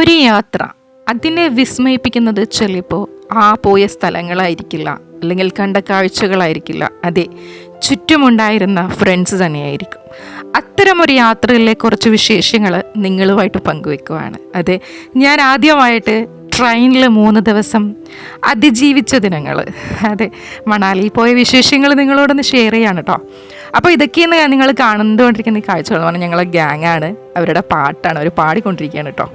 ഒരു യാത്ര അതിനെ വിസ്മയിപ്പിക്കുന്നത് ചിലപ്പോൾ ആ പോയ സ്ഥലങ്ങളായിരിക്കില്ല അല്ലെങ്കിൽ കണ്ട കാഴ്ചകളായിരിക്കില്ല. അതെ ചുറ്റുമുണ്ടായിരുന്ന ഫ്രണ്ട്സ് തന്നെയായിരിക്കും. അത്തരമൊരു യാത്രയിലെ കുറച്ച് വിശേഷങ്ങൾ നിങ്ങളുമായിട്ട് പങ്കുവെക്കുവാണ്. അതെ ഞാൻ ആദ്യമായിട്ട് ട്രെയിനിൽ മൂന്ന് ദിവസം അതിജീവിച്ച ദിനങ്ങൾ അതെ മണാലി പോയ വിശേഷങ്ങൾ നിങ്ങളോടൊന്ന് ഷെയർ ചെയ്യാണ് കേട്ടോ അപ്പോൾ ഇതൊക്കെയാണ് നിങ്ങൾ കാണുന്നുകൊണ്ടിരിക്കുന്ന കാഴ്ചകൾ പറഞ്ഞാൽ ഞങ്ങളെ ഗ്യാങ്ങാണ് അവരുടെ പാട്ടാണ്. അവർ പാടിക്കൊണ്ടിരിക്കുകയാണ് കേട്ടോ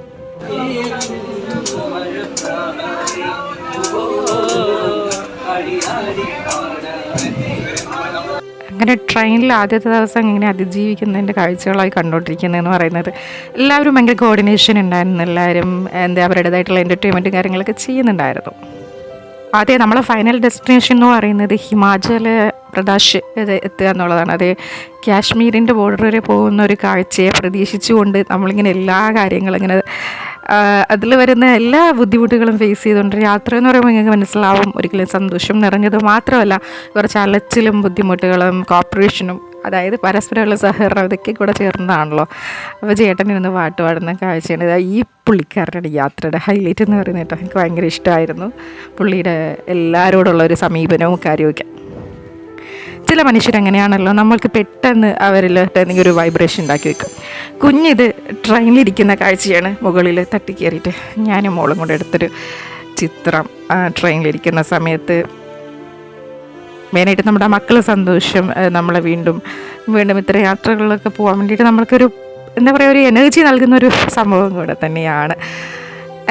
അങ്ങനെ ട്രെയിനിൽ ആദ്യത്തെ ദിവസം ഇങ്ങനെ അതിജീവിക്കുന്നതിന്റെ കാഴ്ചകളായി കണ്ടുകൊണ്ടിരിക്കുന്നതെന്ന് പറയുന്നത് എല്ലാവരും ഭയങ്കര കോർഡിനേഷൻ ഉണ്ടായിരുന്നു. എല്ലാവരും എന്താ അവരുടേതായിട്ടുള്ള എന്റർടൈൻമെന്റും കാര്യങ്ങളൊക്കെ ചെയ്യുന്നുണ്ടായിരുന്നു. അതെ നമ്മളെ ഫൈനൽ ഡെസ്റ്റിനേഷൻ എന്ന് പറയുന്നത് ഹിമാചൽ പ്രദേശ് എത്തുക എന്നുള്ളതാണ്. അത് കാശ്മീരിന്റെ ബോർഡർ വരെ പോകുന്ന ഒരു കാഴ്ചയെ പ്രതീക്ഷിച്ചുകൊണ്ട് നമ്മളിങ്ങനെ എല്ലാ കാര്യങ്ങളും ഇങ്ങനെ അതിൽ വരുന്ന എല്ലാ ബുദ്ധിമുട്ടുകളും ഫേസ് ചെയ്തുകൊണ്ട് യാത്ര എന്ന് പറയുമ്പോൾ നിങ്ങൾക്ക് മനസ്സിലാവും. ഒരിക്കലും സന്തോഷം നിറഞ്ഞത് മാത്രമല്ല കുറച്ച് അലച്ചിലും ബുദ്ധിമുട്ടുകളും കോപ്പറേഷനും അതായത് പരസ്പരമുള്ള സഹകരണം ഇതൊക്കെ കൂടെ ചേർന്നതാണല്ലോ. അപ്പോൾ ചേട്ടൻ ഇരുന്ന് പാട്ട് പാടുന്ന കാഴ്ചയാണ്. ഈ പുള്ളിക്കാരുടെ യാത്രയുടെ ഹൈലൈറ്റ് എന്ന് പറയുന്നത് കേട്ടോ. എനിക്ക് ഭയങ്കര ഇഷ്ടമായിരുന്നു. പുള്ളിയുടെ എല്ലാവരോടുള്ള ഒരു സമീപനവും കാര്യമൊക്കെ ചില മനുഷ്യരങ്ങനെയാണല്ലോ നമ്മൾക്ക് പെട്ടെന്ന് അവരിൽ എന്തെങ്കിലും ഒരു വൈബ്രേഷൻ ഉണ്ടാക്കി വെക്കും. കുഞ്ഞിത് ട്രെയിനിലിരിക്കുന്ന കാഴ്ചയാണ് മുകളിൽ തട്ടിക്കേറിയിട്ട്. ഞാനും മോളും കൂടെ എടുത്തൊരു ചിത്രം ട്രെയിനിലിരിക്കുന്ന സമയത്ത്. മെയിനായിട്ട് നമ്മുടെ മക്കൾ സന്തോഷം നമ്മളെ വീണ്ടും വീണ്ടും ഇത്ര യാത്രകളിലൊക്കെ പോകാൻ വേണ്ടിയിട്ട് നമ്മൾക്കൊരു എന്താ പറയുക ഒരു എനർജി നൽകുന്ന ഒരു സംഭവം കൂടെ തന്നെയാണ്.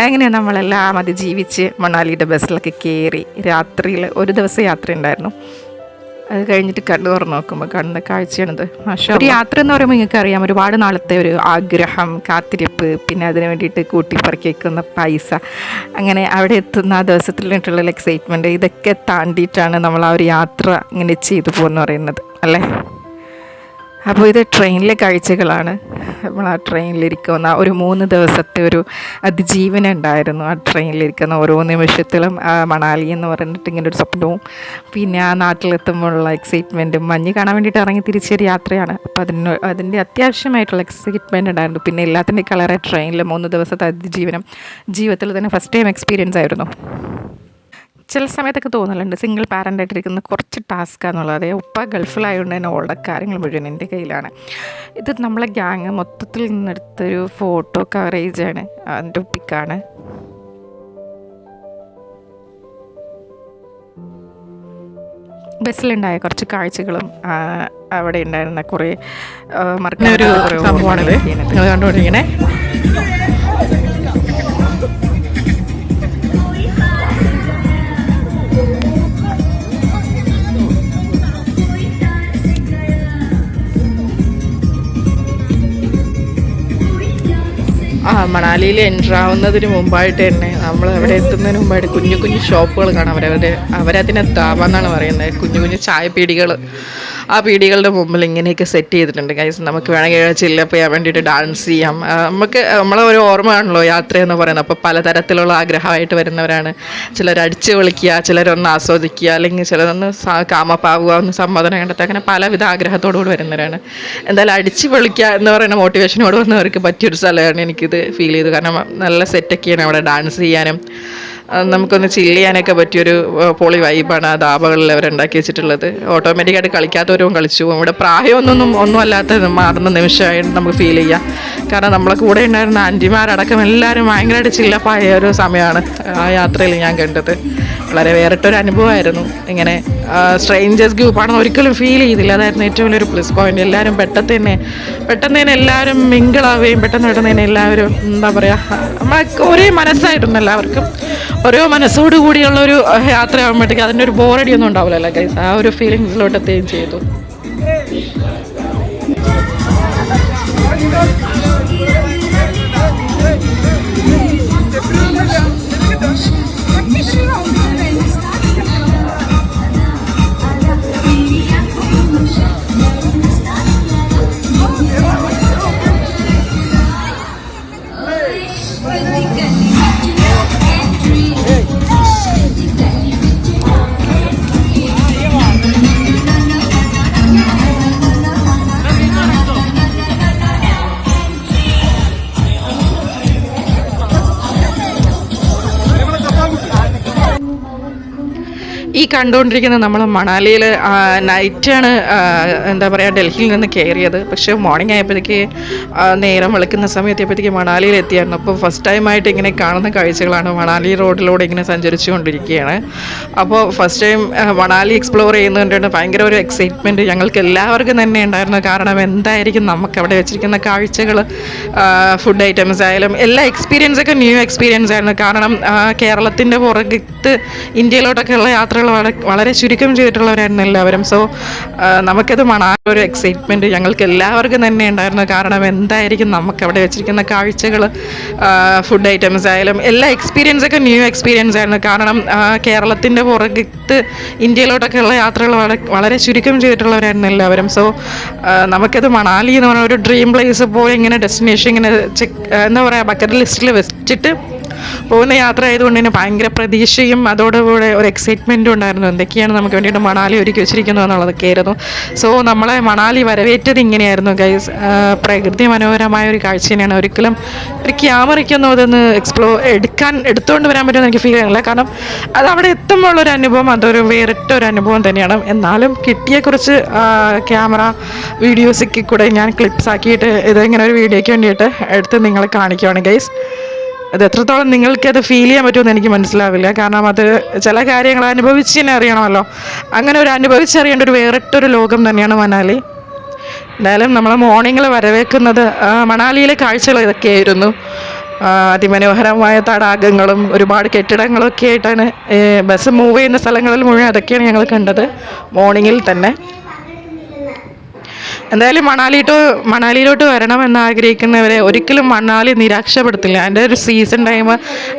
അങ്ങനെ നമ്മളെല്ലാം അതിജീവിച്ച് മണാലിയുടെ ബസ്സിലൊക്കെ കയറി രാത്രിയിൽ ഒരു ദിവസം യാത്ര ഉണ്ടായിരുന്നു. അത് കഴിഞ്ഞിട്ട് കണ്ണു തുറന്ന് നോക്കുമ്പോൾ കാണുന്ന കാഴ്ചയാണിത്. ഒരു യാത്ര എന്ന് പറയുമ്പോൾ നിങ്ങൾക്ക് അറിയാം ഒരുപാട് നാളത്തെ ഒരു ആഗ്രഹം കാത്തിരിപ്പ് പിന്നെ അതിന് വേണ്ടിയിട്ട് കൂട്ടിപ്പറക്കി വെക്കുന്ന പൈസ. അങ്ങനെ അവിടെ എത്തുന്ന ആ ദിവസത്തിലുള്ള എക്സൈറ്റ്മെന്റ് ഇതൊക്കെ താണ്ടിയിട്ടാണ് നമ്മൾ ആ ഒരു യാത്ര ഇങ്ങനെ ചെയ്തു പോകുമെന്ന് പറയുന്നത് അല്ലേ? അപ്പോൾ ഇത് ട്രെയിനിലെ കാഴ്ചകളാണ്. നമ്മൾ ആ ട്രെയിനിലിരിക്കുന്ന ഒരു മൂന്ന് ദിവസത്തെ ഒരു അതിജീവനം ഉണ്ടായിരുന്നു. ആ ട്രെയിനിലിരിക്കുന്ന ഓരോ നിമിഷത്തിലും മണാലി എന്ന് പറഞ്ഞിട്ട് ഇങ്ങനെ ഒരു സ്വപ്നവും പിന്നെ ആ നാട്ടിലെത്തുമ്പോഴുള്ള എക്സൈറ്റ്മെന്റും മഞ്ഞ് കാണാൻ വേണ്ടിയിട്ട് ഇറങ്ങി തിരിച്ചൊരു യാത്രയാണ്. അപ്പോൾ അതിന് അതിന്റെ അത്യാവശ്യമായിട്ടുള്ള എക്സൈറ്റ്മെന്റ് ഉണ്ടായിരുന്നു. പിന്നെ എല്ലാത്തിന്റെ കളറെ ട്രെയിനിൽ മൂന്ന് ദിവസത്തെ അതിജീവനം. ജീവിതത്തിൽ തന്നെ ഫസ്റ്റ് ടൈം എക്സ്പീരിയൻസ് ആയിരുന്നു. ചില സമയത്തൊക്കെ തോന്നലുണ്ട്. സിംഗിൾ പാരന്റ് ആയിട്ടിരിക്കുന്ന കുറച്ച് ടാസ്ക് എന്നുള്ളത് ഉപ്പ ഗൾഫിലായതുകൊണ്ട് തന്നെ ഓൾഡ് കാര്യങ്ങൾ മുഴുവൻ എന്റെ കയ്യിലാണ്. ഇത് നമ്മളെ ഗ്യാങ് മൊത്തത്തിൽ നിന്നെടുത്തൊരു ഫോട്ടോ കവറേജാണ് അതിന്റെ ഉപ്പിക്കാണ്. ബസ്സിലുണ്ടായ കുറച്ച് കാഴ്ചകളും അവിടെ ഉണ്ടായിരുന്ന കുറേ മറക്കുന്ന ഒരു സംഭവമാണിത് കണ്ടുകൊണ്ടിരിക്കണേ? മണാലിയിൽ എന്റർ ആവുന്നതിന് മുമ്പായിട്ട് തന്നെ നമ്മൾ അവിടെ എത്തുന്നതിന് മുമ്പായിട്ട് കുഞ്ഞു കുഞ്ഞു ഷോപ്പുകൾ കാണാം. അവരവരുടെ അവരതിനെ എന്നാണ് പറയുന്നത്. കുഞ്ഞു കുഞ്ഞു ചായ പീടികൾ ആ പീടികളുടെ മുമ്പിൽ ഇങ്ങനെയൊക്കെ സെറ്റ് ചെയ്തിട്ടുണ്ട് ഗൈസ് നമുക്ക് വേണമെങ്കിൽ ചില്ലപ്പ് ചെയ്യാൻ വേണ്ടിയിട്ട് ഡാൻസ് ചെയ്യാം. നമുക്ക് നമ്മളെ ഒരു ഓർമ്മയാണല്ലോ യാത്ര എന്ന് പറയുന്നത്. അപ്പോൾ പലതരത്തിലുള്ള ആഗ്രഹമായിട്ട് വരുന്നവരാണ്. ചിലർ അടിച്ചു വിളിക്കുക ചിലരൊന്ന് ആസ്വദിക്കുക അല്ലെങ്കിൽ ചിലരൊന്ന് കാമപ്പാവുക ഒന്ന് സമ്മതനം കണ്ടെത്തുക. അങ്ങനെ പലവിധ ആഗ്രഹത്തോടുകൂടി വരുന്നവരാണ്. എന്തായാലും അടിച്ച് വിളിക്കുക എന്ന് പറയുന്ന മോട്ടിവേഷനോട് വന്നവർക്ക് പറ്റിയൊരു സ്ഥലമാണ് എനിക്കിത് ഫീൽ ചെയ്തു കാരണം നല്ല സെറ്റൊക്കെയാണ് അവിടെ ഡാൻസ് ചെയ്യാനും. നമുക്കൊന്ന് ചില്ല് ചെയ്യാനൊക്കെ പറ്റിയൊരു പോളി വൈബാണ് ആ ധാബകളിൽ അവരുണ്ടാക്കി വെച്ചിട്ടുള്ളത്. ഓട്ടോമാറ്റിക്കായിട്ട് കളിക്കാത്തവരും കളിച്ചു ഇവിടെ പ്രായമൊന്നും ഒന്നും അല്ലാത്ത മാറുന്ന നിമിഷമായിട്ട് നമുക്ക് ഫീൽ ചെയ്യാം. കാരണം നമ്മളെ കൂടെ ഉണ്ടായിരുന്ന ആന്റിമാരടക്കം എല്ലാവരും ഭയങ്കരമായിട്ട് ചില്ലപ്പായ ഒരു സമയമാണ് ആ യാത്രയിൽ ഞാൻ കണ്ടത്. വളരെ വേറിട്ടൊരു അനുഭവമായിരുന്നു. ഇങ്ങനെ സ്ട്രേഞ്ചേഴ്സ് ഗ്രൂപ്പാണെന്ന് ഒരിക്കലും ഫീൽ ചെയ്തില്ല. അതായിരുന്നു ഏറ്റവും വലിയൊരു പ്ലസ് പോയിന്റ് എല്ലാവരും പെട്ടെന്ന് തന്നെ പെട്ടെന്ന് തന്നെ എല്ലാവരും മിങ്കിളാവുകയും പെട്ടെന്ന് പെട്ടെന്ന് തന്നെ എല്ലാവരും എന്താ പറയുക ഒരേ മനസ്സായിരുന്നു എല്ലാവർക്കും. ഓരോ മനസ്സോടു കൂടിയുള്ള ഒരു യാത്ര ആകുമ്പോഴത്തേക്ക് അതിന്റെ ഒരു ബോറടിയൊന്നും ഉണ്ടാവില്ലല്ലോ ഗൈസ് ആ ഒരു ഫീലിങ്സിലോട്ട് എത്തുകയും ചെയ്തു. ഈ കണ്ടുകൊണ്ടിരിക്കുന്ന നമ്മൾ മണാലിയിൽ നൈറ്റാണ് എന്താ പറയുക ഡൽഹിയിൽ നിന്ന് കയറിയത് പക്ഷേ മോർണിംഗ് ആയപ്പോഴത്തേക്ക് നേരം വെളുക്കുന്ന സമയത്തായപ്പോഴത്തേക്ക് മണാലിയിൽ എത്തിയായിരുന്നു. അപ്പോൾ ഫസ്റ്റ് ടൈമായിട്ട് ഇങ്ങനെ കാണുന്ന കാഴ്ചകളാണ് മണാലി റോഡിലൂടെ ഇങ്ങനെ സഞ്ചരിച്ചു കൊണ്ടിരിക്കുകയാണ് അപ്പോൾ ഫസ്റ്റ് ടൈം മണാലി എക്സ്പ്ലോർ ചെയ്യുന്നതുകൊണ്ടാണ് ഭയങ്കര ഒരു എക്സൈറ്റ്മെന്റ് ഞങ്ങൾക്ക് എല്ലാവർക്കും തന്നെ ഉണ്ടായിരുന്നു കാരണം എന്തായിരിക്കും നമുക്ക് അവിടെ വെച്ചിരിക്കുന്ന കാഴ്ചകൾ ഫുഡ് ഐറ്റംസ് ആയാലും എല്ലാ എക്സ്പീരിയൻസൊക്കെ ന്യൂ എക്സ്പീരിയൻസ് ആയിരുന്നു. കാരണം കേരളത്തിന്റെ പുറകത്ത് ഇന്ത്യയിലോട്ടൊക്കെയുള്ള യാത്രകൾ വളരെ വളരെ ചുരുക്കം ചെയ്തിട്ടുള്ളവരായിരുന്നു എല്ലാവരും. സോ നമുക്കത് മണാലി ഒരു എക്സൈറ്റ്മെന്റ് ഞങ്ങൾക്ക് എല്ലാവർക്കും തന്നെ ഉണ്ടായിരുന്നു. കാരണം എന്തായിരിക്കും നമുക്ക് അവിടെ വെച്ചിരിക്കുന്ന കാഴ്ചകൾ ഫുഡ് ഐറ്റംസ് ആയാലും എല്ലാ എക്സ്പീരിയൻസൊക്കെ ന്യൂ എക്സ്പീരിയൻസ് ആയിരുന്നു. കാരണം കേരളത്തിന്റെ പുറകത്ത് ഇന്ത്യയിലോട്ടൊക്കെ ഉള്ള യാത്രകൾ വളരെ വളരെ ചുരുക്കം ചെയ്തിട്ടുള്ളവരായിരുന്നു എല്ലാവരും. സോ നമുക്കത് മണാലി എന്ന് പറഞ്ഞ ഒരു ഡ്രീം പ്ലേസ് പോയി ഇങ്ങനെ ഡെസ്റ്റിനേഷൻ ഇങ്ങനെ ചെക്ക് എന്താ പറയുക ബക്കറ്റ് ലിസ്റ്റിൽ വെച്ചിട്ട് പോകുന്ന യാത്ര ആയതുകൊണ്ട് തന്നെ ഭയങ്കര പ്രതീക്ഷയും അതോടുകൂടെ ഒരു എക്സൈറ്റ്മെന്റും ഉണ്ടായിരുന്നു. എന്തൊക്കെയാണ് നമുക്ക് വേണ്ടിയിട്ട് മണാലി ഒരുക്കി വെച്ചിരിക്കുന്നത് എന്നുള്ളതൊക്കെ ആയിരുന്നു. സോ നമ്മളെ മണാലി വരവേറ്റത് ഇങ്ങനെയായിരുന്നു ഗൈസ് പ്രകൃതി മനോഹരമായ ഒരു കാഴ്ച തന്നെയാണ്. ഒരിക്കലും ഒരു ക്യാമറയ്ക്കൊന്നും അതൊന്ന് എക്സ്പ്ലോ എടുക്കാൻ എടുത്തുകൊണ്ട് വരാൻ പറ്റുമെന്ന് എനിക്ക് ഫീൽ ചെയ്യുന്നില്ല കാരണം അത് അവിടെ എത്തുമ്പോൾ ഒരു അനുഭവം അതൊരു വേറിട്ട ഒരു അനുഭവം തന്നെയാണ്. എന്നാലും കിട്ടിയ കുറച്ച് ക്യാമറ വീഡിയോസൊക്കെ കൂടെ ഞാൻ ക്ലിപ്സ് ആക്കിയിട്ട് ഇതിങ്ങനെ ഒരു വീഡിയോയ്ക്ക് വേണ്ടിയിട്ട് എടുത്ത് നിങ്ങളെ കാണിക്കുവാണ് ഗൈസ് അത് എത്രത്തോളം നിങ്ങൾക്ക് അത് ഫീൽ ചെയ്യാൻ പറ്റുമെന്ന് എനിക്ക് മനസ്സിലാവില്ല. കാരണം അത് ചില കാര്യങ്ങൾ അനുഭവിച്ച് തന്നെ അറിയണമല്ലോ. അങ്ങനെ ഒരു അനുഭവിച്ചറിയേണ്ട ഒരു വേറിട്ടൊരു ലോകം തന്നെയാണ് മണാലി. എന്തായാലും നമ്മൾ മോർണിംഗിൽ വരവേക്കുന്നത് മണാലിയിലെ കാഴ്ചകൾ ഇതൊക്കെയായിരുന്നു. അതിമനോഹരമായ തടാകങ്ങളും ഒരുപാട് കെട്ടിടങ്ങളും ഒക്കെ ആയിട്ടാണ് ബസ് മൂവ് ചെയ്യുന്ന സ്ഥലങ്ങളിൽ മുഴുവൻ അതൊക്കെയാണ് ഞങ്ങൾ കണ്ടത്. മോർണിംഗിൽ തന്നെ. എന്തായാലും മണാലി മണാലിയിലോട്ട് വരണമെന്ന് ആഗ്രഹിക്കുന്നവരെ ഒരിക്കലും മണാലി നിരാശപ്പെടുത്തില്ല. അതിന്റെ ഒരു സീസൺ ടൈം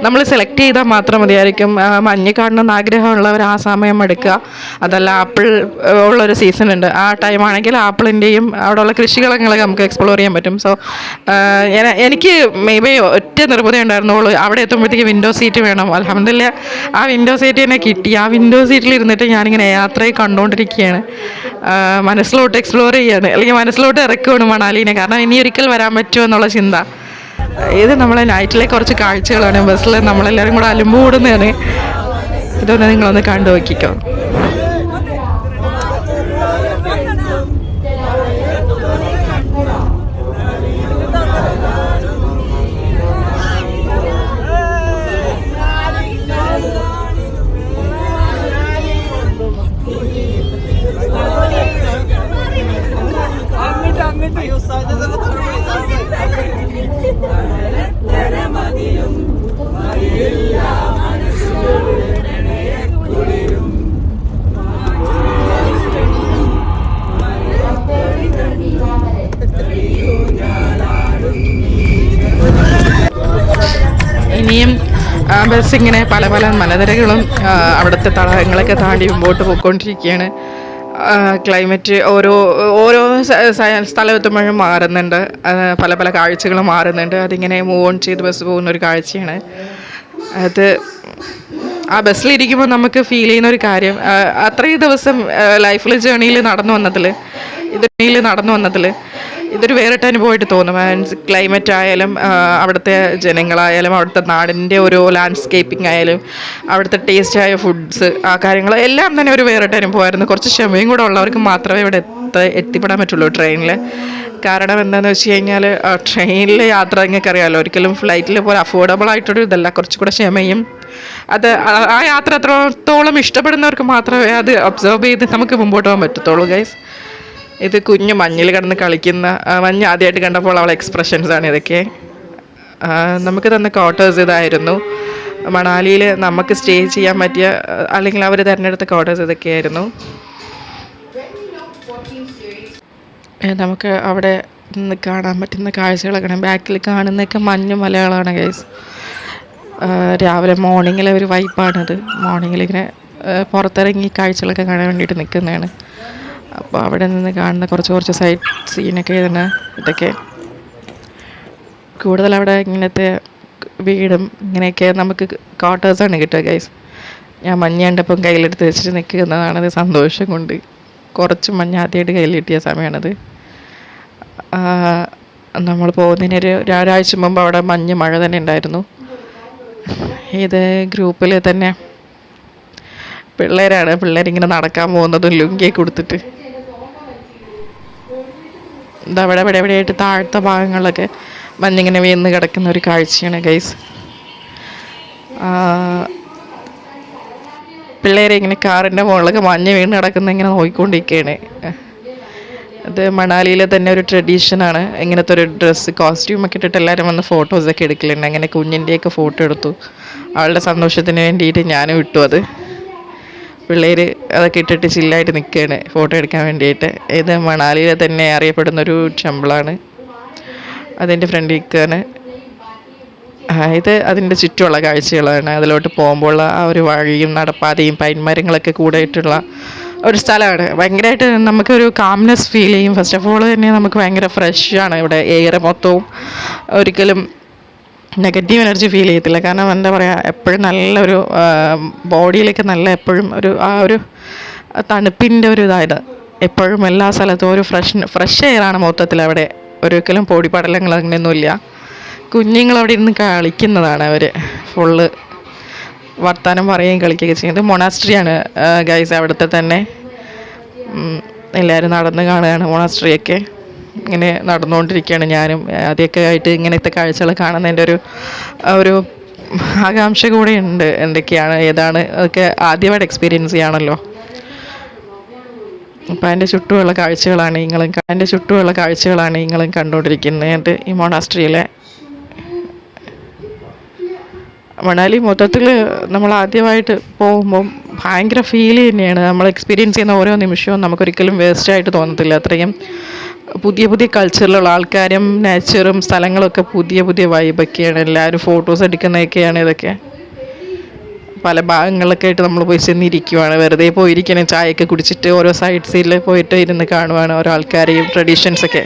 നമ്മൾ സെലക്ട് ചെയ്താൽ മാത്രം മതിയായിരിക്കും. മഞ്ഞ് കാണണമെന്ന് ആഗ്രഹമുള്ളവർ ആ സമയം എടുക്കുക. അതല്ല ആപ്പിൾ ഉള്ളൊരു സീസൺ ഉണ്ട്. ആ ടൈം ആണെങ്കിൽ ആപ്പിളിന്റെയും അവിടെയുള്ള കൃഷികളൊക്കെ നമുക്ക് എക്സ്പ്ലോർ ചെയ്യാൻ പറ്റും. സോ എനിക്ക് മേ ബി ഒറ്റ നിർബന്ധം ഉണ്ടായിരുന്നുള്ളൂ. അവിടെ എത്തുമ്പോഴത്തേക്ക് വിൻഡോ സീറ്റ് വേണം. അലഹമില്ല ആ വിൻഡോ സീറ്റ് തന്നെ കിട്ടി. ആ വിൻഡോ സീറ്റിൽ ഇരുന്നിട്ട് ഞാനിങ്ങനെ യാത്രയെ കണ്ടുകൊണ്ടിരിക്കുകയാണ് മനസ്സിലോട്ട് എക്സ്പ്ലോർ ചെയ്യാണ്. അല്ലെങ്കിൽ മനസ്സിലോട്ട് ഇറക്കുവാണ് മണാലിനെ. കാരണം ഇനി ഒരിക്കൽ വരാൻ പറ്റുമോ എന്നുള്ള ചിന്ത. ഇത് നമ്മളെ നൈറ്റിലെ കുറച്ച് കാഴ്ചകളാണ്. ബസ്സിൽ നമ്മളെല്ലാവരും കൂടെ അലുമ്പ് കൂടുന്നതാണ് ഇതൊന്ന് നിങ്ങളൊന്ന് കണ്ടു നോക്കിക്കോ ബസ് ഇങ്ങനെ പല പല മലനിരകളും അവിടുത്തെ തടാകങ്ങളൊക്കെ താണ്ടി മുമ്പോട്ട് പോയിക്കൊണ്ടിരിക്കുകയാണ്. ക്ലൈമറ്റ് ഓരോ ഓരോ സ്ഥലം എത്തുമ്പോഴും മാറുന്നുണ്ട്. പല പല കാഴ്ചകൾ മാറുന്നുണ്ട്. അതിങ്ങനെ മൂവ് ഓൺ ചെയ്ത് ബസ് പോകുന്ന ഒരു കാഴ്ചയാണ്. അത് ആ ബസ്സിലിരിക്കുമ്പോൾ നമുക്ക് ഫീൽ ചെയ്യുന്ന ഒരു കാര്യം അത്രയും ദിവസം ലൈഫിൽ ജേണിയിൽ നടന്നു വന്നതിൽ ഇതിൽ നടന്നു വന്നതിൽ ഇതൊരു വേറിട്ട അനുഭവമായിട്ട് തോന്നും. മീൻസ് ക്ലൈമറ്റ് ആയാലും അവിടുത്തെ ജനങ്ങളായാലും അവിടുത്തെ നാടിന്റെ ഓരോ ലാൻഡ്സ്കേപ്പിംഗ് ആയാലും അവിടുത്തെ ടേസ്റ്റ് ആയ ഫുഡ്സ് ആ കാര്യങ്ങൾ എല്ലാം തന്നെ ഒരു വേറിട്ട അനുഭവമായിരുന്നു. കുറച്ച് ക്ഷമയും കൂടെ ഉള്ളവർക്ക് മാത്രമേ ഇവിടെ എത്ത എത്തിപ്പെടാൻ പറ്റുള്ളൂ ട്രെയിനിൽ കാരണം എന്താണെന്ന് വെച്ച് കഴിഞ്ഞാൽ ട്രെയിനിൽ യാത്ര നിങ്ങൾക്ക് അറിയാമല്ലോ ഒരിക്കലും ഫ്ലൈറ്റിൽ പോലെ അഫോർഡബിൾ ആയിട്ടൊരു ഇതല്ല. കുറച്ചുകൂടെ ക്ഷമയും അത് ആ യാത്ര അത്രത്തോളം ഇഷ്ടപ്പെടുന്നവർക്ക് മാത്രമേ അത് ഒബ്സർവ് ചെയ്ത് നമുക്ക് മുമ്പോട്ട് പോകാൻ പറ്റത്തുള്ളൂ ഗൈസ് ഇത് കുഞ്ഞു മഞ്ഞിൽ കിടന്ന് കളിക്കുന്ന മഞ്ഞ് ആദ്യമായിട്ട് കണ്ടപ്പോൾ അവൾ എക്സ്പ്രഷൻസ് ആണ് ഇതൊക്കെ. നമുക്ക് തന്ന ക്വാർട്ടേഴ്സ് ഇതായിരുന്നു. മണാലിയിൽ നമുക്ക് സ്റ്റേ ചെയ്യാൻ പറ്റിയ അല്ലെങ്കിൽ അവർ തിരഞ്ഞെടുത്ത ക്വാർട്ടേഴ്സ് ഇതൊക്കെയായിരുന്നു. നമുക്ക് അവിടെ നിന്ന് കാണാൻ പറ്റുന്ന കാഴ്ചകളൊക്കെ ബാക്കിൽ കാണുന്നതൊക്കെ മഞ്ഞ് മലകളാണ് ഗൈസ് രാവിലെ മോർണിംഗിലെ ഒരു വൈപ്പാണിത് മോർണിംഗിൽ ഇങ്ങനെ പുറത്തിറങ്ങി കാഴ്ചകളൊക്കെ കാണാൻ വേണ്ടിയിട്ട് നിൽക്കുന്നതാണ്. അപ്പോൾ അവിടെ നിന്ന് കാണുന്ന കുറച്ച് കുറച്ച് സൈഡ് സീനൊക്കെ ഇതാണ് ഇതൊക്കെ. കൂടുതൽ അവിടെ ഇങ്ങനത്തെ വീടും ഇങ്ങനെയൊക്കെ നമുക്ക് ക്വാർട്ടേഴ്സാണ് കിട്ടുക ഗൈസ് ഞാൻ മഞ്ഞ കണ്ടപ്പം കയ്യിലെടുത്ത് വെച്ചിട്ട് നിൽക്കുന്നതാണത് സന്തോഷം കൊണ്ട്. കുറച്ച് മഞ്ഞ ആദ്യമായിട്ട് കയ്യിൽ കിട്ടിയ സമയമാണത് നമ്മൾ പോകുന്നതിന് ഒരു ഒരാഴ്ച മുമ്പ് അവിടെ മഞ്ഞ് മഴ തന്നെ ഉണ്ടായിരുന്നു. ഇത് ഗ്രൂപ്പിൽ തന്നെ പിള്ളേരാണ് പിള്ളേരിങ്ങനെ നടക്കാൻ പോകുന്നതും ലുങ്കിയൊക്കെ കൊടുത്തിട്ട്. എന്താ അവിടെ ഇവിടെ എവിടെയായിട്ട് താഴത്തെ ഭാഗങ്ങളിലൊക്കെ മഞ്ഞിങ്ങനെ വീണ് കിടക്കുന്ന ഒരു കാഴ്ചയാണ് ഗൈസ് പിള്ളേരെ ഇങ്ങനെ കാറിന്റെ മുകളിലൊക്കെ മഞ്ഞ് വീണ് കിടക്കുന്ന ഇങ്ങനെ നോക്കിക്കൊണ്ടിരിക്കുകയാണ് അത് മണാലിയിലെ തന്നെ ഒരു ട്രഡീഷനാണ് ഇങ്ങനത്തെ ഒരു ഡ്രസ്സ് കോസ്റ്റ്യൂം ഒക്കെ ഇട്ടിട്ട് എല്ലാവരും വന്ന് ഫോട്ടോസൊക്കെ എടുക്കലുണ്ട്. അങ്ങനെ കുഞ്ഞിന്റെയൊക്കെ ഫോട്ടോ എടുത്തു. അവളുടെ സന്തോഷത്തിന് വേണ്ടിയിട്ട് ഞാനും ഇട്ടു അത്. പിള്ളേർ അതൊക്കെ ഇട്ടിട്ട് ചില്ലായിട്ട് നിൽക്കുകയാണ് ഫോട്ടോ എടുക്കാൻ വേണ്ടിയിട്ട്. ഇത് മണാലിയിലെ തന്നെ അറിയപ്പെടുന്ന ഒരു ടെമ്പിളാണ്. അതിന്റെ ഫ്രണ്ടിൽ നിൽക്കുകയാണ് ഇത് അതിന്റെ ചുറ്റുമുള്ള കാഴ്ചകളാണ്. അതിലോട്ട് പോകുമ്പോൾ ആ ഒരു വഴിയും നടപ്പാതയും പൈൻമരങ്ങളൊക്കെ കൂടെയിട്ടുള്ള ഒരു സ്ഥലമാണ്. ഭയങ്കരമായിട്ട് നമുക്കൊരു കാംനെസ് ഫീൽ ചെയ്യും. ഫസ്റ്റ് ഓഫ് ഓൾ തന്നെ നമുക്ക് ഭയങ്കര ഫ്രഷ് ആണ്. ഇവിടെ എയർ മൊത്തവും ഒരിക്കലും നെഗറ്റീവ് എനർജി ഫീൽ ചെയ്യത്തില്ല. കാരണം എന്താ പറയുക എപ്പോഴും നല്ലൊരു ബോഡിയിലേക്ക് നല്ല എപ്പോഴും ഒരു ആ ഒരു തണുപ്പിന്റെ ഒരു ഇതായത് എപ്പോഴും എല്ലാ സ്ഥലത്തും ഒരു ഫ്രഷ് ഫ്രഷ് എയറാണ് മൊത്തത്തിൽ അവിടെ. ഒരിക്കലും പൊടിപടലങ്ങൾ അങ്ങനെയൊന്നുമില്ല കുഞ്ഞുങ്ങൾ അവിടെ ഇരുന്ന് കളിക്കുന്നതാണ് അവർ ഫുള്ള് വർത്താനം പറയുകയും കളിക്കുകയൊക്കെ ചെയ്യുന്നത്. മൊണാസ്ട്രിയാണ് ഗൈസ് അവിടുത്തെ തന്നെ. എല്ലാവരും നടന്ന് കാണുകയാണ് മൊണാസ്ട്രിയൊക്കെ ഇങ്ങനെ നടന്നുകൊണ്ടിരിക്കുകയാണ് ഞാനും. ആദ്യമൊക്കെ ആയിട്ട് ഇങ്ങനത്തെ കാഴ്ചകൾ കാണുന്നതിന്റെ ഒരു ഒരു ആകാംക്ഷ കൂടെ ഉണ്ട് എന്തൊക്കെയാണ് ഏതാണ് അതൊക്കെ ആദ്യമായിട്ട് എക്സ്പീരിയൻസ് ചെയ്യാണല്ലോ. അപ്പം അതിന്റെ ചുറ്റുമുള്ള കാഴ്ചകളാണ് നിങ്ങളും അതിന്റെ ചുറ്റുമുള്ള കാഴ്ചകളാണ് നിങ്ങളും കണ്ടുകൊണ്ടിരിക്കുന്നത്. ഈ മൊണാസ്ട്രിയിലെ മണാലി മൊത്തത്തിൽ നമ്മൾ ആദ്യമായിട്ട് പോകുമ്പം ഭയങ്കര ഫീൽ തന്നെയാണ്. നമ്മൾ എക്സ്പീരിയൻസ് ചെയ്യുന്ന ഓരോ നിമിഷവും നമുക്കൊരിക്കലും വേസ്റ്റായിട്ട് തോന്നത്തില്ല. അത്രയും പുതിയ പുതിയ കൾച്ചറിലുള്ള ആൾക്കാരും നേച്ചറും സ്ഥലങ്ങളൊക്കെ പുതിയ പുതിയ വൈബൊക്കെയാണ് എല്ലാവരും ഫോട്ടോസ് എടുക്കുന്നതൊക്കെയാണ് ഇതൊക്കെ. പല ഭാഗങ്ങളിലൊക്കെ ആയിട്ട് നമ്മൾ പോയി ചെന്നിരിക്കുവാണ്. വെറുതെ പോയിരിക്കണം ചായയൊക്കെ കുടിച്ചിട്ട് ഓരോ സൈഡ് സൈഡിൽ പോയിട്ട് ഇരുന്ന് കാണുവാണ് ഓരോ ആൾക്കാരെയും ട്രഡീഷൻസൊക്കെ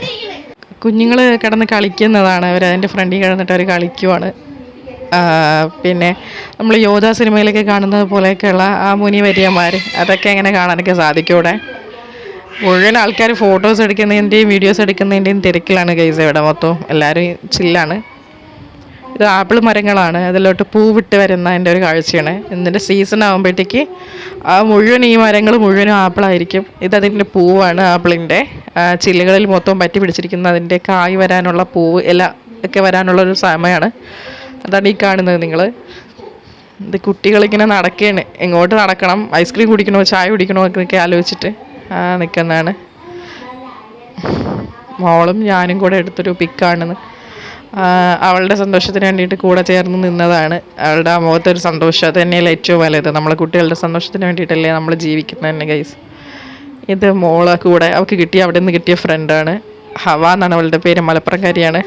കുഞ്ഞുങ്ങൾ കിടന്ന് കളിക്കുന്നതാണ്. അവർ അതിന്റെ ഫ്രണ്ടിൽ കിടന്നിട്ട് അവർ കളിക്കുവാണ്. പിന്നെ നമ്മൾ യോധ സിനിമയിലൊക്കെ കാണുന്നത് പോലെയൊക്കെയുള്ള ആ മുനി വരിയന്മാർ അതൊക്കെ എങ്ങനെ കാണാനൊക്കെ സാധിക്കും ഇവിടെ മുഴുവൻ ആൾക്കാർ ഫോട്ടോസ് എടുക്കുന്നതിന്റെയും വീഡിയോസ് എടുക്കുന്നതിന്റെയും തിരക്കിലാണ് ഗൈസ് ഇവിടെ മൊത്തം. എല്ലാവരും ചില്ലാണ് ഇത് ആപ്പിൾ മരങ്ങളാണ്. അതിലോട്ട് പൂവിട്ട് വരുന്ന അതിന്റെ ഒരു കാഴ്ചയാണ്. ഇതിന്റെ സീസൺ ആകുമ്പോഴത്തേക്ക് ആ മുഴുവൻ ഈ മരങ്ങൾ മുഴുവനും ആപ്പിളായിരിക്കും ഇതതിന്റെ പൂവാണ് ആപ്പിളിന്റെ. ചില്ലുകളിൽ മൊത്തം പറ്റി പിടിച്ചിരിക്കുന്ന അതിന്റെ കായ് വരാനുള്ള പൂവ് ഇല ഒക്കെ വരാനുള്ള ഒരു സമയമാണ് അതാണ് ഈ കാണുന്നത് നിങ്ങൾ ഇത് കുട്ടികളിങ്ങനെ നടക്കുകയാണ് എങ്ങോട്ട് നടക്കണം? ഐസ്ക്രീം കുടിക്കണോ? ചായ കുടിക്കണോ? ഒക്കെ ആലോചിച്ചിട്ട്. നിൽക്കുന്നതാണ് മോളും ഞാനും കൂടെ എടുത്തൊരു പിക്കാണെന്ന്. അവളുടെ സന്തോഷത്തിന് വേണ്ടിയിട്ട് കൂടെ ചേർന്ന് നിന്നതാണ്. അവളുടെ ആ മുഖത്തൊരു സന്തോഷം. അത് തന്നെയല്ല ഏറ്റവും വലുത്. നമ്മളെ കുട്ടികളുടെ സന്തോഷത്തിന് വേണ്ടിയിട്ടല്ലേ നമ്മൾ ജീവിക്കുന്നത് തന്നെ ഗൈസ് ഇത് മോളെ കൂടെ അവൾക്ക് കിട്ടിയ അവിടെ നിന്ന് കിട്ടിയ ഫ്രണ്ടാണ് ഹവ എന്നാണ് അവളുടെ പേര്. മലപ്പുറംകാരിയാണ്.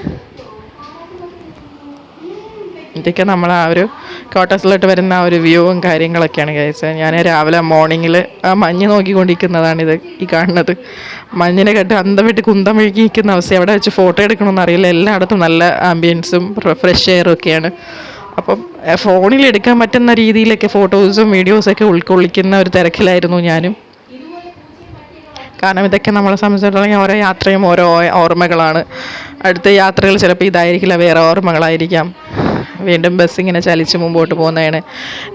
ഇതൊക്കെ നമ്മൾ ആ ഒരു ക്വാർട്ടേഴ്സിലോട്ട് വരുന്ന ആ ഒരു വ്യൂവും കാര്യങ്ങളൊക്കെയാണ് കഴിച്ചത് ഞാൻ രാവിലെ മോർണിംഗിൽ ആ മഞ്ഞ് ഇത് ഈ കാണുന്നത്. മഞ്ഞിനെ കേട്ട് അന്തം വിട്ട് കുന്തം ഒഴുകി നിൽക്കുന്ന അവസ്ഥ. അവിടെ വെച്ച് ഫോട്ടോ എടുക്കണമെന്ന് അറിയില്ല. എല്ലായിടത്തും നല്ല ആംബിയൻസും ഫ്രഷ് എയറും ഒക്കെയാണ്. അപ്പം ഫോണിൽ എടുക്കാൻ പറ്റുന്ന രീതിയിലൊക്കെ ഫോട്ടോസും വീഡിയോസൊക്കെ ഉൾക്കൊള്ളിക്കുന്ന ഒരു തിരക്കിലായിരുന്നു ഞാനും. കാരണം ഇതൊക്കെ നമ്മളെ സംബന്ധിച്ചിടത്തോളം ഓരോ യാത്രയും ഓരോ ഓർമ്മകളാണ്. അടുത്ത യാത്രകൾ ചിലപ്പോൾ ഇതായിരിക്കില്ല. വേറെ ഓർമ്മകളായിരിക്കാം. വീണ്ടും ബസ് ഇങ്ങനെ ചലിച്ച് മുമ്പോട്ട് പോകുന്നതാണ്.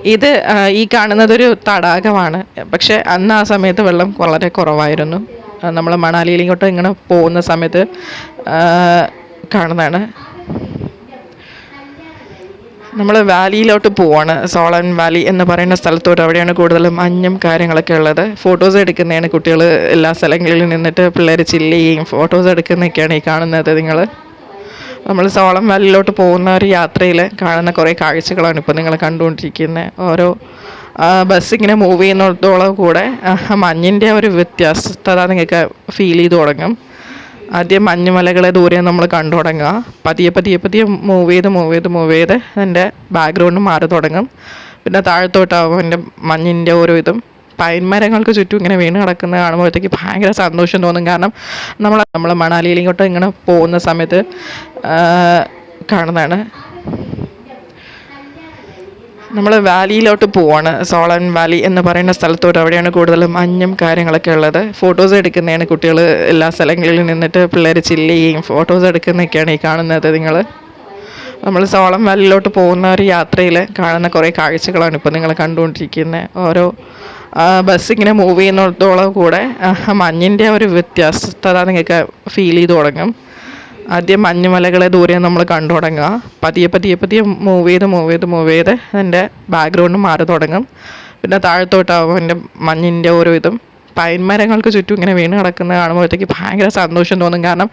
ഇത് ഈ കാണുന്നതൊരു തടാകമാണ്. പക്ഷേ അന്ന് ആ സമയത്ത് വെള്ളം വളരെ കുറവായിരുന്നു. നമ്മൾ മണാലിയിലിങ്ങോട്ട് ഇങ്ങനെ പോകുന്ന സമയത്ത് കാണുന്നതാണ്. നമ്മൾ വാലിയിലോട്ട് പോവാണ്. സോളൻ വാലി എന്ന് പറയുന്ന സ്ഥലത്തോട്ട് അവിടെയാണ് കൂടുതലും മഞ്ഞും കാര്യങ്ങളൊക്കെ ഉള്ളത്. ഫോട്ടോസ് എടുക്കുന്നതാണ് കുട്ടികൾ എല്ലാ സ്ഥലങ്ങളിൽ നിന്നിട്ട് പിള്ളേർ ചില്ല് ചെയ്യും. ഫോട്ടോസ് എടുക്കുന്നതൊക്കെയാണ് ഈ കാണുന്നത് നിങ്ങൾ നമ്മൾ സോളം വാലിയിലോട്ട് പോകുന്ന ഒരു യാത്രയിൽ കാണുന്ന കുറേ കാഴ്ചകളാണ് ഇപ്പോൾ നിങ്ങൾ കണ്ടുകൊണ്ടിരിക്കുന്നത്. ഓരോ ബസ് ഇങ്ങനെ മൂവ് ചെയ്യുന്നിടത്തോളം കൂടെ മഞ്ഞിന്റെ ഒരു വ്യത്യസ്തത നിങ്ങൾക്ക് ഫീൽ ചെയ്ത് തുടങ്ങും. ആദ്യം മഞ്ഞുമലകളെ ദൂരെ നമ്മൾ കണ്ടു തുടങ്ങുക. പതിയെ പതിയെ പതിയെ മൂവ് ചെയ്ത് മൂവ് ചെയ്ത് മൂവ് ചെയ്ത് അതിന്റെ ബാക്ക്ഗ്രൗണ്ട് മാറി തുടങ്ങും. പിന്നെ താഴത്തോട്ടാവും അതിന്റെ മഞ്ഞിന്റെ ഓരോ ഇതും പൈൻ മരങ്ങൾക്ക് ചുറ്റും ഇങ്ങനെ വീണ് കിടക്കുന്നത് കാണുമ്പോഴത്തേക്ക് ഭയങ്കര സന്തോഷം തോന്നും. കാരണം നമ്മൾ നമ്മൾ മണാലിയിലിങ്ങോട്ട് ഇങ്ങനെ പോകുന്ന സമയത്ത് കാണുന്നതാണ്. നമ്മൾ വാലിയിലോട്ട് പോവാണ്. സോളൻ വാലി എന്ന് പറയുന്ന സ്ഥലത്തോട്ട് അവിടെയാണ് കൂടുതലും മഞ്ഞും കാര്യങ്ങളൊക്കെ ഉള്ളത്. ഫോട്ടോസ് എടുക്കുന്നതാണ് കുട്ടികൾ എല്ലാ സ്ഥലങ്ങളിൽ നിന്നിട്ട് പിള്ളേർ ചില്ല് ഫോട്ടോസ് എടുക്കുന്നതൊക്കെയാണ് ഈ കാണുന്നത് നിങ്ങൾ നമ്മൾ സോളം വാലിയിലോട്ട് പോകുന്ന ഒരു യാത്രയിൽ കാണുന്ന കുറേ കാഴ്ചകളാണ് ഇപ്പോൾ നിങ്ങൾ കണ്ടുകൊണ്ടിരിക്കുന്നത് ഓരോ ബസ് ഇങ്ങനെ മൂവ് ചെയ്യുന്നിടത്തോളം കൂടെ മഞ്ഞിന്റെ ഒരു വ്യത്യസ്തത നിങ്ങൾക്ക് ഫീൽ ചെയ്ത് തുടങ്ങും. ആദ്യം മഞ്ഞുമലകളെ ദൂരെ നമ്മൾ കണ്ടു തുടങ്ങുക. പതിയെ പതിയെ പതിയെ മൂവ് ചെയ്ത് മൂവ് ചെയ്ത് മൂവ് ചെയ്ത് അതിന്റെ ബാക്ക്ഗ്രൗണ്ട് മാറി തുടങ്ങും. പിന്നെ താഴത്തോട്ടാവും അതിന്റെ മഞ്ഞിന്റെ ഓരോ ഇതും. പൈൻ മരങ്ങൾക്ക് ചുറ്റും ഇങ്ങനെ വീണ് കിടക്കുന്നത് കാണുമ്പോഴത്തേക്ക് ഭയങ്കര സന്തോഷം തോന്നും. കാരണം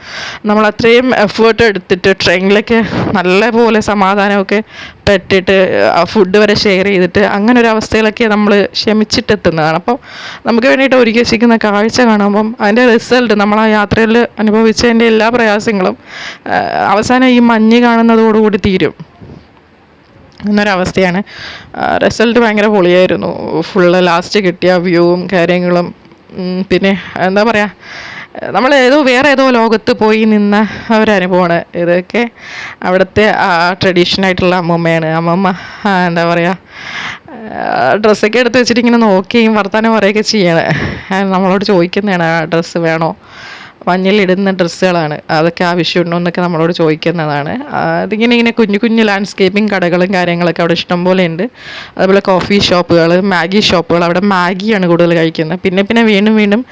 നമ്മൾ അത്രയും എഫേർട്ട് എടുത്തിട്ട് ട്രെയിനിലൊക്കെ നല്ലപോലെ സമാധാനമൊക്കെ ആ ഫുഡ് വരെ ഷെയർ ചെയ്തിട്ട് അങ്ങനെ ഒരു അവസ്ഥയിലൊക്കെ നമ്മൾ ക്ഷമിച്ചിട്ടെത്തുന്നതാണ്. അപ്പോൾ നമുക്ക് വേണ്ടിയിട്ട് ഒരുക്കി വെച്ചിരിക്കുന്ന കാഴ്ച കാണുമ്പം അതിന്റെ റിസൾട്ട് നമ്മൾ ആ യാത്രയിൽ അനുഭവിച്ചതിന്റെ എല്ലാ പ്രയാസങ്ങളും അവസാനം ഈ മഞ്ഞ് കാണുന്നതോടുകൂടി തീരും. എന്നൊരവസ്ഥയാണ്. റിസൾട്ട് ഭയങ്കര പൊളിയായിരുന്നു. ഫുള്ള് ലാസ്റ്റ് കിട്ടിയ വ്യൂവും കാര്യങ്ങളും പിന്നെ എന്താ പറയുക നമ്മൾ ഏതോ വേറെ ഏതോ ലോകത്ത് പോയി നിന്ന ഒരനുഭവമാണ് ഇതൊക്കെ. അവിടുത്തെ ആ ട്രഡീഷനായിട്ടുള്ള അമ്മമ്മയാണ്. അമ്മമ്മ എന്താ പറയുക ഡ്രസ്സൊക്കെ എടുത്ത് വെച്ചിട്ട് ഇങ്ങനെ നോക്കുകയും വർത്തമാനം പറയുകയൊക്കെ ചെയ്യണേ. നമ്മളോട് ചോദിക്കുന്നതാണ് ആ ഡ്രസ്സ് വേണോ? മഞ്ഞളിടുന്ന ഡ്രസ്സുകളാണ്. അതൊക്കെ ആവശ്യമുണ്ടോ എന്നൊക്കെ നമ്മളോട് ചോദിക്കുന്നതാണ്. അതിങ്ങനെ ഇങ്ങനെ കുഞ്ഞു കുഞ്ഞു ലാൻഡ്സ്കേപ്പിംഗ് കടകളും കാര്യങ്ങളൊക്കെ അവിടെ ഇഷ്ടംപോലെ ഉണ്ട്. അതുപോലെ കോഫി ഷോപ്പുകൾ മാഗി ഷോപ്പുകൾ അവിടെ മാഗിയാണ് കൂടുതൽ കഴിക്കുന്നത്. പിന്നെ പിന്നെ വീണ്ടും വീണ്ടും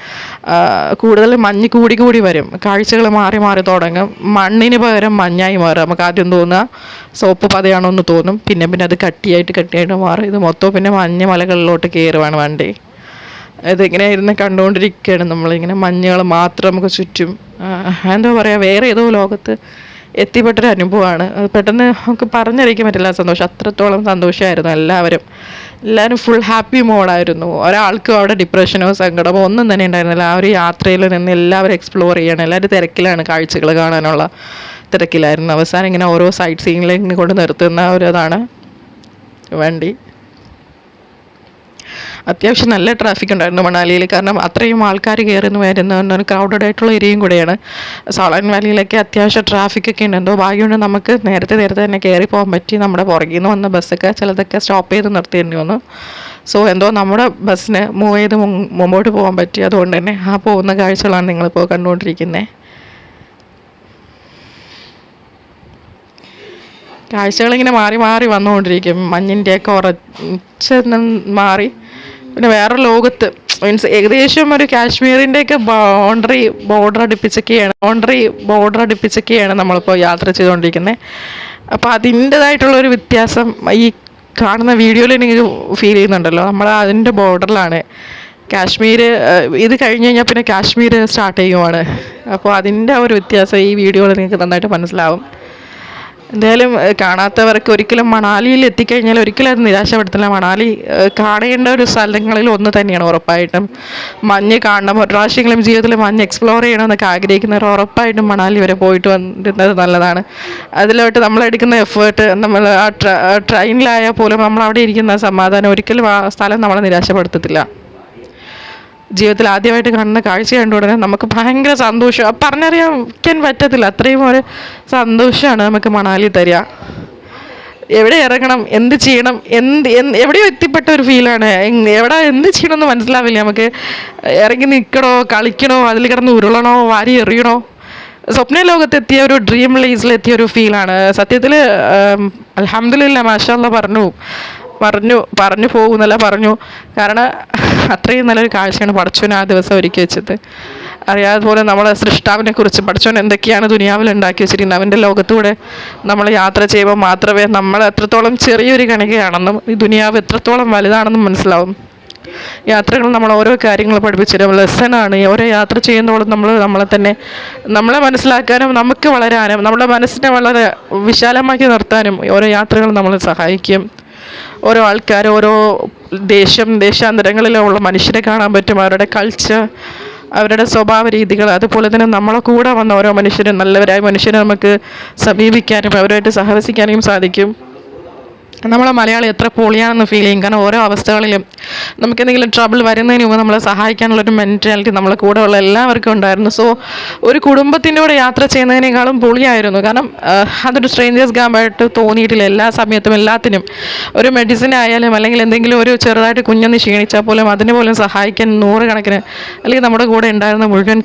കൂടുതൽ മഞ്ഞ് കൂടി കൂടി വരും. കാഴ്ചകൾ മാറി മാറി തുടങ്ങും. മണ്ണിന് പകരം മഞ്ഞായി മാറും. നമുക്ക് ആദ്യം തോന്നുക സോപ്പ് പതയാണോ എന്ന് തോന്നും. പിന്നെ പിന്നെ അത് കട്ടിയായിട്ട് കട്ടിയായിട്ട് മാറും. ഇത് മൊത്തം പിന്നെ മഞ്ഞ് മലകളിലോട്ട് കയറുവാണ് വണ്ടി. ഇതിങ്ങനെ ഇരുന്ന് കണ്ടുകൊണ്ടിരിക്കുകയാണ് നമ്മളിങ്ങനെ മഞ്ഞുകൾ മാത്രം നമുക്ക് ചുറ്റും എന്താ പറയുക വേറെ ഏതോ ലോകത്ത് എത്തിപ്പെട്ടൊരു അനുഭവമാണ്. അത് പെട്ടെന്ന് നമുക്ക് പറഞ്ഞറിയിക്കാൻ പറ്റില്ല. സന്തോഷം അത്രത്തോളം സന്തോഷമായിരുന്നു എല്ലാവരും. എല്ലാവരും ഫുൾ ഹാപ്പി മോഡായിരുന്നു ഒരാൾക്കും അവിടെ ഡിപ്രഷനോ സങ്കടമോ ഒന്നും തന്നെ ഉണ്ടായിരുന്നില്ല. ആ ഒരു യാത്രയിൽ നിന്ന് എല്ലാവരും എക്സ്പ്ലോർ ചെയ്യണം. എല്ലാവരും തിരക്കിലാണ് കാഴ്ചകൾ കാണാനുള്ള തിരക്കിലായിരുന്നു. അവസാനം ഇങ്ങനെ ഓരോ സൈറ്റ് സീനിലേക്ക് കൊണ്ട് നിർത്തുന്ന ഒരു ഇതാണ് വണ്ടി. അത്യാവശ്യം നല്ല ട്രാഫിക് ഉണ്ടായിരുന്നു മണാലിയിൽ. കാരണം അത്രയും ആൾക്കാർ കയറുന്നു വരുന്ന ക്രൗഡഡ് ആയിട്ടുള്ള ഏരിയയും കൂടെയാണ്. സോളൻ വാലിയിലൊക്കെ അത്യാവശ്യം ട്രാഫിക് ഒക്കെ ഉണ്ട്. എന്തോ ഭാഗ്യമുണ്ട് നമുക്ക് നേരത്തെ നേരത്തെ തന്നെ കയറി പോകാൻ പറ്റി. നമ്മുടെ പുറകിൽ നിന്ന് വന്ന ബസ്സൊക്കെ ചിലതൊക്കെ സ്റ്റോപ്പ് ചെയ്ത് നിർത്തിയിരുന്നു വന്നു. സോ എന്തോ നമ്മുടെ ബസ്സിന് മൂവ് ചെയ്ത് മുമ്പോട്ട് പോകാൻ പറ്റി. അതുകൊണ്ട് തന്നെ ആ പോകുന്ന കാഴ്ചകളാണ് നിങ്ങളിപ്പോൾ കണ്ടുകൊണ്ടിരിക്കുന്നത് കാഴ്ചകളിങ്ങനെ മാറി മാറി വന്നുകൊണ്ടിരിക്കും. മഞ്ഞിന്റെയൊക്കെ ഉറച്ച് മാറി. പിന്നെ വേറെ ലോകത്ത് മീൻസ് ഏകദേശം ഒരു കാശ്മീരിന്റെയൊക്കെ ബൗണ്ടറി ബോർഡർ അടുപ്പിച്ചൊക്കെയാണ് ബൗണ്ടറി ബോർഡർ അടുപ്പിച്ചൊക്കെയാണ് നമ്മളിപ്പോൾ യാത്ര ചെയ്തുകൊണ്ടിരിക്കുന്നത് അപ്പോൾ അതിന്റെതായിട്ടുള്ള ഒരു വ്യത്യാസം ഈ കാണുന്ന വീഡിയോയിൽ എനിക്ക് ഫീൽ ചെയ്യുന്നുണ്ടല്ലോ. നമ്മൾ അതിന്റെ ബോർഡറിലാണ് കാശ്മീർ ഇത് കഴിഞ്ഞ് കഴിഞ്ഞാൽ പിന്നെ കാശ്മീർ സ്റ്റാർട്ട് ചെയ്യുവാണ്. അപ്പോൾ അതിന്റെ ആ ഒരു വ്യത്യാസം ഈ വീഡിയോയിൽ നിങ്ങൾക്ക് നന്നായിട്ട് മനസ്സിലാവും. എന്തായാലും കാണാത്തവർക്ക് ഒരിക്കലും മണാലിയിൽ എത്തിക്കഴിഞ്ഞാൽ ഒരിക്കലും അത് നിരാശപ്പെടുത്തില്ല മണാലി കാണേണ്ട ഒരു സ്ഥലങ്ങളിൽ ഒന്ന് തന്നെയാണ് ഉറപ്പായിട്ടും. മഞ്ഞ് കാണണം ഒരു പ്രാവശ്യമെങ്കിലും ജീവിതത്തിൽ മഞ്ഞ് എക്സ്പ്ലോർ ചെയ്യണമെന്നൊക്കെ ആഗ്രഹിക്കുന്നവർ ഉറപ്പായിട്ടും മണാലി വരെ പോയിട്ട് വന്നിരുന്നത് നല്ലതാണ്. അതിലോട്ട് നമ്മൾ എടുക്കുന്ന എഫേർട്ട് നമ്മൾ ആ ട്ര ട്രെയിനിലായാൽ പോലും നമ്മൾ അവിടെ ഇരിക്കുന്ന സമാധാനം ഒരിക്കലും ആ സ്ഥലം നമ്മളെ നിരാശപ്പെടുത്തത്തില്ല. ജീവിതത്തിൽ ആദ്യമായിട്ട് കാണുന്ന കാഴ്ച കണ്ട ഉടനെ നമുക്ക് ഭയങ്കര സന്തോഷം. പറഞ്ഞറിയാൻ പറ്റത്തില്ല. അത്രയും ഒരു സന്തോഷമാണ് നമുക്ക് മണാലി തരിക. എവിടെ ഇറങ്ങണം? എന്ത് ചെയ്യണം? എന്ത് എന്ത് എവിടെയോ എത്തിപ്പെട്ട ഒരു ഫീലാണ് എവിടെ എന്ത് ചെയ്യണമെന്ന് മനസ്സിലാവില്ല നമുക്ക്. ഇറങ്ങി നിൽക്കണോ? കളിക്കണോ? അതിൽ കിടന്ന് ഉരുളണോ? വാരി എറിയണോ? സ്വപ്ന ലോകത്തെത്തിയ ഒരു ഡ്രീം ലൈസിലെത്തിയ ഒരു ഫീലാണ് സത്യത്തിൽ അലഹമില്ല മാഷാല്ല പറഞ്ഞു. പറഞ്ഞു പറഞ്ഞു പോകുന്നല്ല പറഞ്ഞു. കാരണം അത്രയും നല്ലൊരു കാഴ്ചയാണ് പടച്ചോൻ ആ ദിവസം ഒരുക്കി വെച്ചത്. അറിയാതെ പോലെ നമ്മളെ സൃഷ്ടാവിനെ കുറിച്ച് പഠിച്ചോൻ എന്തൊക്കെയാണ് ദുനിയാവിൽ ഉണ്ടാക്കി വെച്ചിരിക്കുന്നത്? അവന്റെ ലോകത്തൂടെ നമ്മൾ യാത്ര ചെയ്യുമ്പോൾ മാത്രമേ നമ്മൾ എത്രത്തോളം ചെറിയൊരു കണികയാണെന്നും ഈ ദുനിയാവ് എത്രത്തോളം വലുതാണെന്നും മനസ്സിലാവും. യാത്രകൾ നമ്മൾ ഓരോ കാര്യങ്ങൾ പഠിപ്പിച്ചിരും ലെസണാണ് ഓരോ യാത്ര ചെയ്യുന്നതോളം നമ്മൾ നമ്മളെ തന്നെ നമ്മളെ മനസ്സിലാക്കാനും നമുക്ക് വളരാനും നമ്മുടെ മനസ്സിനെ വളരെ വിശാലമാക്കി നിർത്താനും ഓരോ യാത്രകൾ നമ്മളെ സഹായിക്കും. ഓരോ ആൾക്കാർ ഓരോ ദേശം ദേശാന്തരങ്ങളിലുള്ള മനുഷ്യരെ കാണാൻ പറ്റും. അവരുടെ കൾച്ചർ അവരുടെ സ്വഭാവ രീതികൾ അതുപോലെ തന്നെ നമ്മളെ കൂടെ വന്ന ഓരോ മനുഷ്യരും നല്ലവരായ മനുഷ്യരെ നമുക്ക് സമീപിക്കാനും അവരുമായിട്ട് സഹവസിക്കാനും സാധിക്കും. നമ്മളെ മലയാളി എത്ര പൊളിയാണെന്ന് ഫീൽ ചെയ്യും. കാരണം ഓരോ അവസ്ഥകളിലും നമുക്ക് എന്തെങ്കിലും ട്രബിൾ വരുന്നതിന് മുമ്പ് നമ്മളെ സഹായിക്കാനുള്ളൊരു മെന്റാലിറ്റി നമ്മളെ കൂടെ ഉള്ള എല്ലാവർക്കും ഉണ്ടായിരുന്നു. സോ ഒരു കുടുംബത്തിന്റെ കൂടെ യാത്ര ചെയ്യുന്നതിനേക്കാളും പൊളിയായിരുന്നു. കാരണം അതൊരു സ്ട്രേഞ്ചേഴ്സ് ക്യാമ്പായിട്ട് തോന്നിയിട്ടില്ല. എല്ലാ സമയത്തും എല്ലാത്തിനും. ഒരു മെഡിസിൻ ആയാലും അല്ലെങ്കിൽ എന്തെങ്കിലും ഒരു ചെറുതായിട്ട് കുഞ്ഞൊന്ന് ക്ഷീണിച്ചാൽ പോലും അതിനെ പോലും സഹായിക്കാൻ നൂറുകണക്കിന് അല്ലെങ്കിൽ നമ്മുടെ കൂടെ ഉണ്ടായിരുന്ന മുഴുവൻ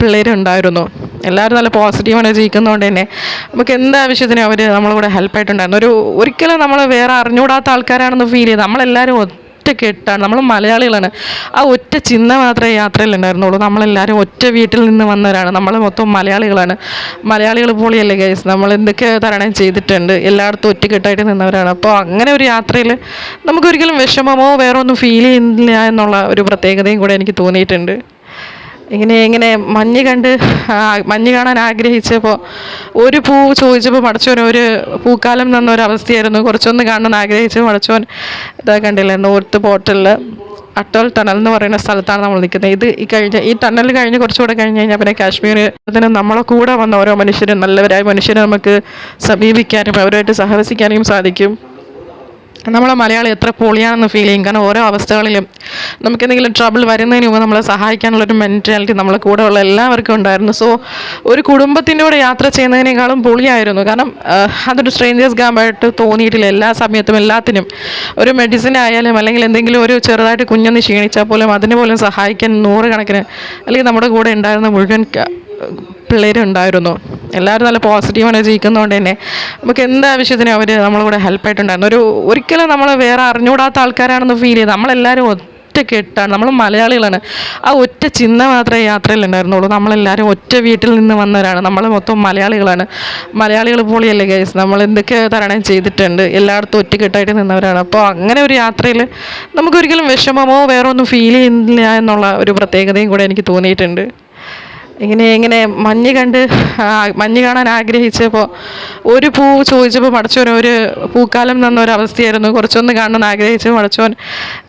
പിള്ളേരുണ്ടായിരുന്നു. എല്ലാവരും നല്ല പോസിറ്റീവാണ് ജീവിക്കുന്നതുകൊണ്ട് തന്നെ. നമുക്ക് എന്ത് ആവശ്യത്തിനും അവർ നമ്മളെ കൂടെ ഹെൽപ്പായിട്ടുണ്ടായിരുന്നു ഒരു ഒരിക്കലും നമ്മൾ വേറെ അറിഞ്ഞുകൂടാത്ത ആൾക്കാരാണെന്ന് ഫീൽ ചെയ്ത് നമ്മളെല്ലാവരും ഒറ്റ കെട്ടാണ് നമ്മൾ മലയാളികളാണ്. ആ ഒറ്റ ചിന്ത മാത്രമേ യാത്രയിൽ ഉണ്ടായിരുന്നുള്ളൂ. നമ്മളെല്ലാവരും ഒറ്റ വീട്ടിൽ നിന്ന് വന്നവരാണ്. നമ്മൾ മൊത്തം മലയാളികളാണ്. മലയാളികൾ പോളിയല്ലേ ഗൈസ് നമ്മൾ എന്തൊക്കെ തരണം ചെയ്തിട്ടുണ്ട്. എല്ലായിടത്തും ഒറ്റക്കെട്ടായിട്ട് നിന്നവരാണ്. അപ്പോൾ അങ്ങനെ ഒരു യാത്രയിൽ നമുക്കൊരിക്കലും വിഷമമോ വേറെ ഒന്നും ഫീൽ ചെയ്യുന്നില്ല എന്നുള്ള ഒരു പ്രത്യേകതയും കൂടെ എനിക്ക് തോന്നിയിട്ടുണ്ട്. ഇങ്ങനെ ഇങ്ങനെ മഞ്ഞ് കണ്ട് മഞ്ഞ് കാണാൻ ആഗ്രഹിച്ചപ്പോൾ ഒരു പൂ ചോദിച്ചപ്പോൾ മടച്ചോൻ ഒരു പൂക്കാലം തന്ന ഒരു അവസ്ഥയായിരുന്നു കുറച്ചൊന്ന് കാണണം ആഗ്രഹിച്ച് മടച്ചോൻ ഇതാ കണ്ടില്ല നോർത്ത് പോർട്ടലിൽ അട്ടോൾ ടണൽ എന്ന് പറയുന്ന സ്ഥലത്താണ് നമ്മൾ നിൽക്കുന്നത്. ഇത് ഈ കഴിഞ്ഞ ഈ ടണൽ കഴിഞ്ഞ് കുറച്ചുകൂടെ കഴിഞ്ഞ് കഴിഞ്ഞാൽ പിന്നെ കാശ്മീർ അതിന് നമ്മളെ കൂടെ വന്ന ഓരോ മനുഷ്യരും നല്ലവരായ മനുഷ്യരെ നമുക്ക് സമീപിക്കാനും അവരുമായിട്ട് സഹവസിക്കാനും സാധിക്കും. നമ്മളെ മലയാളി എത്ര പൊളിയാണെന്ന് ഫീൽ ചെയ്യും. കാരണം ഓരോ അവസ്ഥകളിലും നമുക്ക് എന്തെങ്കിലും ട്രബിൾ വരുന്നതിന് മുമ്പ് നമ്മളെ സഹായിക്കാനുള്ളൊരു മെന്റാലിറ്റി നമ്മളെ കൂടെ ഉള്ള എല്ലാവർക്കും ഉണ്ടായിരുന്നു. സോ ഒരു കുടുംബത്തിന്റെ കൂടെ യാത്ര ചെയ്യുന്നതിനേക്കാളും പൊളിയായിരുന്നു. കാരണം അതൊരു സ്ട്രേഞ്ചേഴ്സ് ഗാമ്പായിട്ട് തോന്നിയിട്ടില്ല. എല്ലാ സമയത്തും എല്ലാത്തിനും. ഒരു മെഡിസിൻ ആയാലും അല്ലെങ്കിൽ എന്തെങ്കിലും ഒരു ചെറുതായിട്ട് കുഞ്ഞൊന്ന് ക്ഷീണിച്ചാൽ പോലും അതിന് പോലും സഹായിക്കാൻ നൂറുകണക്കിന് അല്ലെങ്കിൽ നമ്മുടെ കൂടെ ഉണ്ടായിരുന്ന മുഴുവൻ പിള്ളേരുണ്ടായിരുന്നു. എല്ലാവരും നല്ല പോസിറ്റീവ് എനർജി ഇരിക്കുന്നതുകൊണ്ട് തന്നെ. നമുക്ക് എന്ത് ആവശ്യത്തിനും അവർ നമ്മളെ കൂടെ ഹെൽപ്പായിട്ടുണ്ടായിരുന്നു ഒരു ഒരിക്കലും നമ്മൾ വേറെ അറിഞ്ഞുകൂടാത്ത ആൾക്കാരാണെന്ന് ഫീൽ ചെയ്ത് നമ്മളെല്ലാവരും ഒറ്റ കെട്ടാണ് നമ്മൾ മലയാളികളാണ്. ആ ഒറ്റ ചിന്ത മാത്രമേ യാത്രയിൽ ഉണ്ടായിരുന്നുള്ളൂ. നമ്മളെല്ലാവരും ഒറ്റ വീട്ടിൽ നിന്ന് വന്നവരാണ്. നമ്മൾ മൊത്തം മലയാളികളാണ്. മലയാളികൾ പോളിയല്ലേ ഗൈസ് നമ്മൾ എന്തൊക്കെ തരണം ചെയ്തിട്ടുണ്ട്. എല്ലായിടത്തും ഒറ്റക്കെട്ടായിട്ട് നിന്നവരാണ്. അപ്പോൾ അങ്ങനെ ഒരു യാത്രയിൽ നമുക്കൊരിക്കലും വിഷമമോ വേറെ ഒന്നും ഫീൽ ചെയ്യുന്നില്ല എന്നുള്ള ഒരു പ്രത്യേകതയും കൂടെ എനിക്ക് തോന്നിയിട്ടുണ്ട്. ഇങ്ങനെ ഇങ്ങനെ മഞ്ഞ് കണ്ട് മഞ്ഞ് കാണാൻ ആഗ്രഹിച്ചപ്പോൾ ഒരു പൂ ചോദിച്ചപ്പോൾ മടച്ചോൻ ഒരു പൂക്കാലം തന്ന ഒരു അവസ്ഥയായിരുന്നു. കുറച്ചൊന്ന് കാണണം ആഗ്രഹിച്ച് മടച്ചോൻ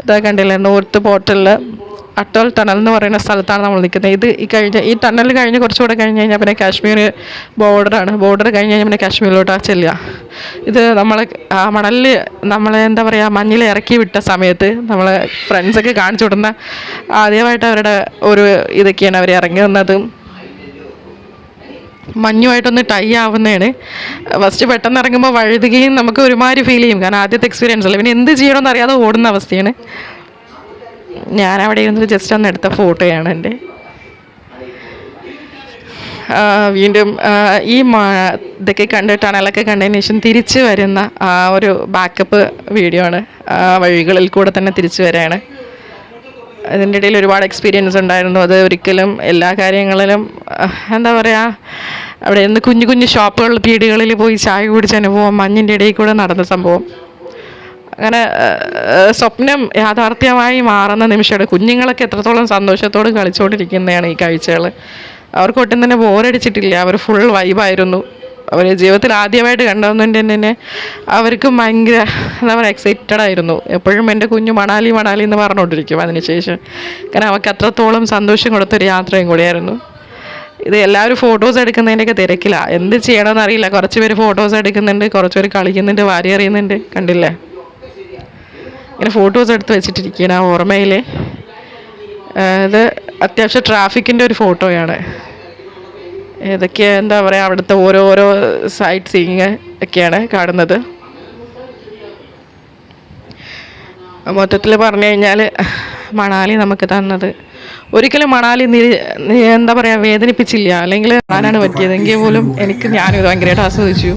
ഇതാ കണ്ടില്ലേ നോർത്ത് പോർട്ടലിൽ അട്ടോൾ ടണൽ എന്ന് പറയുന്ന സ്ഥലത്താണ് നമ്മൾ നിൽക്കുന്നത്. ഇത് ഈ കഴിഞ്ഞ ഈ ടണൽ കഴിഞ്ഞ് കുറച്ചുകൂടെ കഴിഞ്ഞ് കഴിഞ്ഞാൽ പിന്നെ കാശ്മീർ ബോർഡറാണ്. ബോർഡർ കഴിഞ്ഞ് കഴിഞ്ഞാൽ പിന്നെ കാശ്മീരിലോട്ടാണ് ചെല്ലുക. ഇത് നമ്മൾ മണലിൽ നമ്മൾ എന്താ പറയുക മഞ്ഞിൽ ഇറക്കി വിട്ട സമയത്ത് നമ്മൾ ഫ്രണ്ട്സൊക്കെ കാണിച്ചു വിടുന്ന ആദ്യമായിട്ട് അവരുടെ ഒരു ഇതൊക്കെയാണ് അവർ ഇറങ്ങി വന്നതും. മഞ്ഞുമായിട്ടൊന്ന് ടൈ ആവുന്നതാണ്. ഫസ്റ്റ് പെട്ടെന്ന് ഇറങ്ങുമ്പോൾ വഴുതുകയും നമുക്ക് ഒരുമാതിരി ഫീൽ ചെയ്യും. കാരണം ആദ്യത്തെ എക്സ്പീരിയൻസ് അല്ല? പിന്നെ എന്ത് ചെയ്യണമെന്ന് അറിയാതെ ഓടുന്ന അവസ്ഥയാണ്. ഞാൻ അവിടെ ഇരുന്ന് ജസ്റ്റ് ഒന്ന് എടുത്ത ഫോട്ടോയാണ് എന്റെ. വീണ്ടും ഈ ഇതൊക്കെ കണ്ട് ടണലൊക്കെ കണ്ടതിന് ശേഷം തിരിച്ച് വരുന്ന ഒരു ബാക്കപ്പ് വീഡിയോ ആണ്. വഴികളിൽ കൂടെ തന്നെ തിരിച്ചു വരികയാണ്. അതിന്റെ ഇടയിൽ ഒരുപാട് എക്സ്പീരിയൻസ് ഉണ്ടായിരുന്നു. അത് ഒരിക്കലും എല്ലാ കാര്യങ്ങളിലും എന്താ പറയുക അവിടെ നിന്ന് കുഞ്ഞു കുഞ്ഞു ഷോപ്പുകൾ പീടികളിൽ പോയി ചായ കുടിച്ച അനുഭവം മഞ്ഞിന്റെ ഇടയിൽ കൂടെ നടന്ന സംഭവം. അങ്ങനെ സ്വപ്നം യാഥാർത്ഥ്യമായി മാറുന്ന നിമിഷമാണ്. കുഞ്ഞുങ്ങളൊക്കെ എത്രത്തോളം സന്തോഷത്തോട് കളിച്ചുകൊണ്ടിരിക്കുന്നതാണ് ഈ കാഴ്ചകൾ അവർക്ക് ഒട്ടും തന്നെ ബോറടിച്ചിട്ടില്ല അവർ ഫുൾ വൈബായിരുന്നു അവർ ജീവിതത്തിൽ ആദ്യമായിട്ട് കണ്ടതുകൊണ്ട് തന്നെ അവർക്കും ഭയങ്കര എന്താ പറയുക എക്സൈറ്റഡ് ആയിരുന്നു. എപ്പോഴും എന്റെ കുഞ്ഞു മണാലി മണാലി എന്ന് പറഞ്ഞുകൊണ്ടിരിക്കും. അതിനുശേഷം കാരണം അവർക്ക് അത്രത്തോളം സന്തോഷം കൊടുത്തൊരു യാത്രയും കൂടിയായിരുന്നു. ഇത് എല്ലാവരും ഫോട്ടോസ് എടുക്കുന്നതിന്റെയൊക്കെ തിരക്കിലാണ് എന്ത് ചെയ്യണമെന്ന് അറിയില്ല. കുറച്ച് പേര് ഫോട്ടോസ് എടുക്കുന്നുണ്ട് കുറച്ച് പേര് കളിക്കുന്നുണ്ട് വാരി എറിയുന്നുണ്ട്. കണ്ടില്ലേ? ഇങ്ങനെ ഫോട്ടോസ് എടുത്ത് വെച്ചിട്ടിരിക്കുകയാണ് ആ ഓർമ്മയിൽ ഇത് അത്യാവശ്യം ട്രാഫിക്കിന്റെ ഒരു ഫോട്ടോയാണ് ഏതൊക്കെ എന്താ പറയുക അവിടുത്തെ ഓരോരോ സൈറ്റ് സീയിങ് ഒക്കെയാണ് കാണുന്നത്. മൊത്തത്തിൽ പറഞ്ഞു കഴിഞ്ഞാൽ മണാലി നമുക്ക് തന്നത്. ഒരിക്കലും മണാലി എന്താ പറയുക വേദനിപ്പിച്ചില്ല. അല്ലെങ്കിൽ ആരാണ് പറ്റിയത്. എങ്കിൽ പോലും എനിക്ക് ഞാനിത് ഭയങ്കരമായിട്ട് ആസ്വദിച്ചു.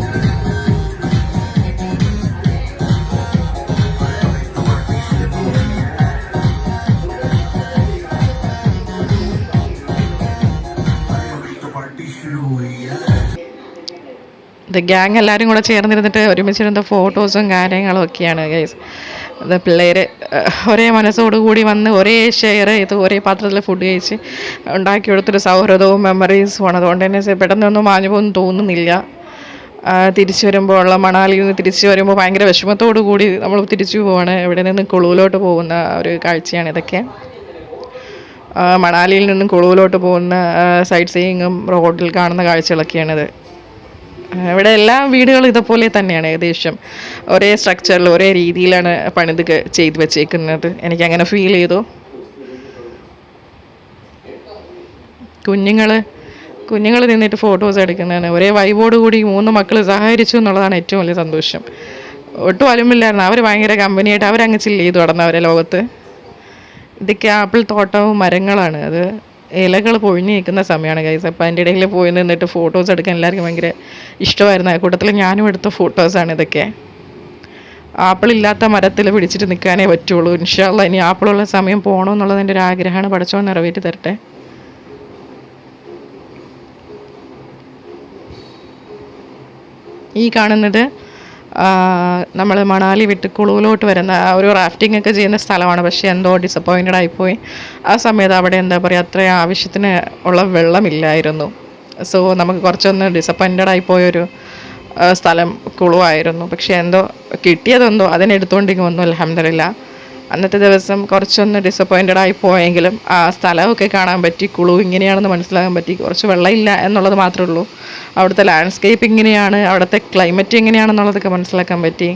ഇത് ഗ്യാങ് എല്ലാവരും കൂടെ ചേർന്നിരുന്നിട്ട് ഒരുമിച്ചിരുന്ന ഫോട്ടോസും കാര്യങ്ങളും ഒക്കെയാണ് ഗൈസ് അത് പിള്ളേർ ഒരേ മനസ്സോടു കൂടി വന്ന് ഒരേ ഷെയർ ചെയ്ത് ഒരേ പാത്രത്തിൽ ഫുഡ് കഴിച്ച് ഉണ്ടാക്കി കൊടുത്തൊരു സൗഹൃദവും മെമ്മറീസും ആണ്. അതുകൊണ്ട് തന്നെ പെട്ടെന്നൊന്നും മാഞ്ഞു പോകുന്നു തോന്നുന്നില്ല. തിരിച്ചു വരുമ്പോൾ ഉള്ള മണാലിയിൽ നിന്ന് തിരിച്ചു വരുമ്പോൾ ഭയങ്കര വിഷമത്തോടു കൂടി നമ്മൾ തിരിച്ചു പോവാണ്. ഇവിടെ നിന്ന് കുളുവിലോട്ട് പോകുന്ന ഒരു കാഴ്ചയാണ് ഇതൊക്കെ. മണാലിയിൽ നിന്നും കുളുവിലോട്ട് പോകുന്ന സൈറ്റ് സീയിങ്ങും റോഡിൽ കാണുന്ന കാഴ്ചകളൊക്കെയാണിത്. ഇവിടെ എല്ലാ വീടുകളും ഇതുപോലെ തന്നെയാണ് ഏകദേശം. ഒരേ സ്ട്രക്ചറിൽ ഒരേ രീതിയിലാണ് പണിത് ചെയ്തു വെച്ചേക്കുന്നത്. എനിക്ക് അങ്ങനെ ഫീൽ ചെയ്തു. കുഞ്ഞുങ്ങൾ കുഞ്ഞുങ്ങൾ നിന്നിട്ട് ഫോട്ടോസ് എടുക്കുന്നതാണ്. ഒരേ വൈബോട് കൂടി മൂന്ന് മക്കൾ സഹകരിച്ചു എന്നുള്ളതാണ് ഏറ്റവും വലിയ സന്തോഷം. ഒട്ടും അലുമില്ലായിരുന്നു അവർ ഭയങ്കര കമ്പനിയായിട്ട് അവരങ്ങ് ചില്ല് ചെയ്തു തുടർന്നവരെ ലോകത്ത്. ഇതൊക്കെ ആപ്പിൾ തോട്ടവും മരങ്ങളാണ്. അത് ഇലകൾ പൊഴിഞ്ഞ് നിൽക്കുന്ന സമയമാണ് ഗൈസ് അപ്പോൾ അതിന്റെ ഇടയിൽ പോയി നിന്നിട്ട് ഫോട്ടോസ് എടുക്കാൻ എല്ലാവർക്കും ഭയങ്കര ഇഷ്ടമായിരുന്നു. ആ കൂട്ടത്തിൽ ഞാനും എടുത്ത ഫോട്ടോസാണ് ഇതൊക്കെ. ആപ്പിളില്ലാത്ത മരത്തിൽ പിടിച്ചിട്ട് നിൽക്കാനേ പറ്റുള്ളൂ. ഇൻഷാല്ല ഇനി ആപ്പിളുള്ള സമയം പോകണമെന്നുള്ളത് എന്റെ ഒരു ആഗ്രഹമാണ്. പഠിച്ചോ നിറവേറ്റി തരട്ടെ. ഈ കാണുന്നത് നമ്മൾ മണാലി വിട്ട് കുളുവിലോട്ട് വരുന്ന ഒരു റാഫ്റ്റിംഗ് ഒക്കെ ചെയ്യുന്ന സ്ഥലമാണ്. പക്ഷേ എന്തോ ഡിസപ്പോയിന്റഡ് ആയിപ്പോയി. ആ സമയത്ത് അവിടെ എന്താ പറയുക അത്രയും ആവശ്യത്തിന് ഉള്ള വെള്ളമില്ലായിരുന്നു. സോ നമുക്ക് കുറച്ചൊന്ന് ഡിസപ്പോയിന്റഡ് ആയിപ്പോയൊരു സ്ഥലം കുളുവായിരുന്നു പക്ഷേ എന്തോ കിട്ടിയതെന്തോ അതിനെടുത്തുകൊണ്ടിരിക്കും വന്നു അലഹമില്ല അന്നത്തെ ദിവസം കുറച്ചൊന്ന് ഡിസപ്പോയിന്റഡ് ആയി പോയെങ്കിലും ആ സ്ഥലമൊക്കെ കാണാൻ പറ്റി കുളു ഇങ്ങനെയാണെന്ന് മനസ്സിലാക്കാൻ പറ്റി. കുറച്ച് വെള്ളമില്ല എന്നുള്ളത് മാത്രമേ ഉള്ളൂ. അവിടുത്തെ ലാൻഡ്സ്കേപ്പ് ഇങ്ങനെയാണ് അവിടുത്തെ ക്ലൈമറ്റ് എങ്ങനെയാണെന്നുള്ളതൊക്കെ മനസ്സിലാക്കാൻ പറ്റി.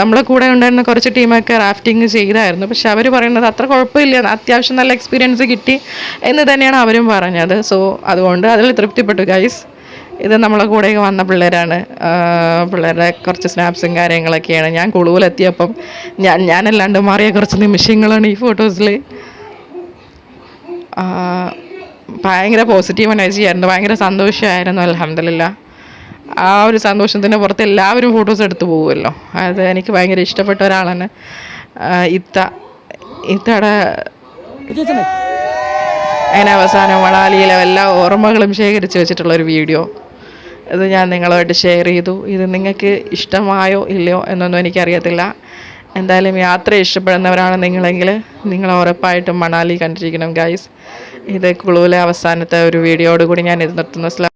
നമ്മളെ കൂടെ ഉണ്ടായിരുന്ന കുറച്ച് ടീമൊക്കെ റാഫ്റ്റിംഗ് ചെയ്തായിരുന്നു. പക്ഷെ അവർ പറയുന്നത് അത്ര കുഴപ്പമില്ല അത്യാവശ്യം നല്ല എക്സ്പീരിയൻസ് കിട്ടി എന്ന് തന്നെയാണ് അവരും പറഞ്ഞത്. സോ അതുകൊണ്ട് അതിൽ തൃപ്തിപ്പെട്ടു ഗൈസ് ഇത് നമ്മളെ കൂടെയൊക്കെ വന്ന പിള്ളേരാണ്. പിള്ളേരുടെ കുറച്ച് സ്നാപ്സും കാര്യങ്ങളൊക്കെയാണ്. ഞാൻ കുളുവിലെത്തിയപ്പം ഞാൻ ഞാനല്ലാണ്ട് മാറിയ കുറച്ച് നിമിഷങ്ങളാണ് ഈ ഫോട്ടോസിൽ ഭയങ്കര പോസിറ്റീവ് എനർജി ആയിരുന്നു. ഭയങ്കര സന്തോഷമായിരുന്നു അലഹമില്ല ആ ഒരു സന്തോഷത്തിന്റെ പുറത്ത് എല്ലാവരും ഫോട്ടോസ് എടുത്തു പോകുമല്ലോ അത് എനിക്ക് ഭയങ്കര ഇഷ്ടപ്പെട്ട ഒരാളാണ്. ഇത്ത ഇത്തയുടെ അതിനവസാനം അവസാനം മണാലിയിലെ എല്ലാ ഓർമ്മകളും ശേഖരിച്ച് വെച്ചിട്ടുള്ള ഒരു വീഡിയോ ഇത് ഞാൻ നിങ്ങളുമായിട്ട് ഷെയർ ചെയ്തു. ഇത് നിങ്ങൾക്ക് ഇഷ്ടമായോ ഇല്ലയോ എന്നൊന്നും എനിക്കറിയത്തില്ല. എന്തായാലും യാത്ര ഇഷ്ടപ്പെടുന്നവരാണ് നിങ്ങളെങ്കിൽ നിങ്ങൾ ഉറപ്പായിട്ടും മണാലി കണ്ടിരിക്കണം ഗൈസ് ഇത് കുളുവിലെ അവസാനത്തെ ഒരു വീഡിയോയോട് ഞാൻ ഇത് നിർത്തുന്നു.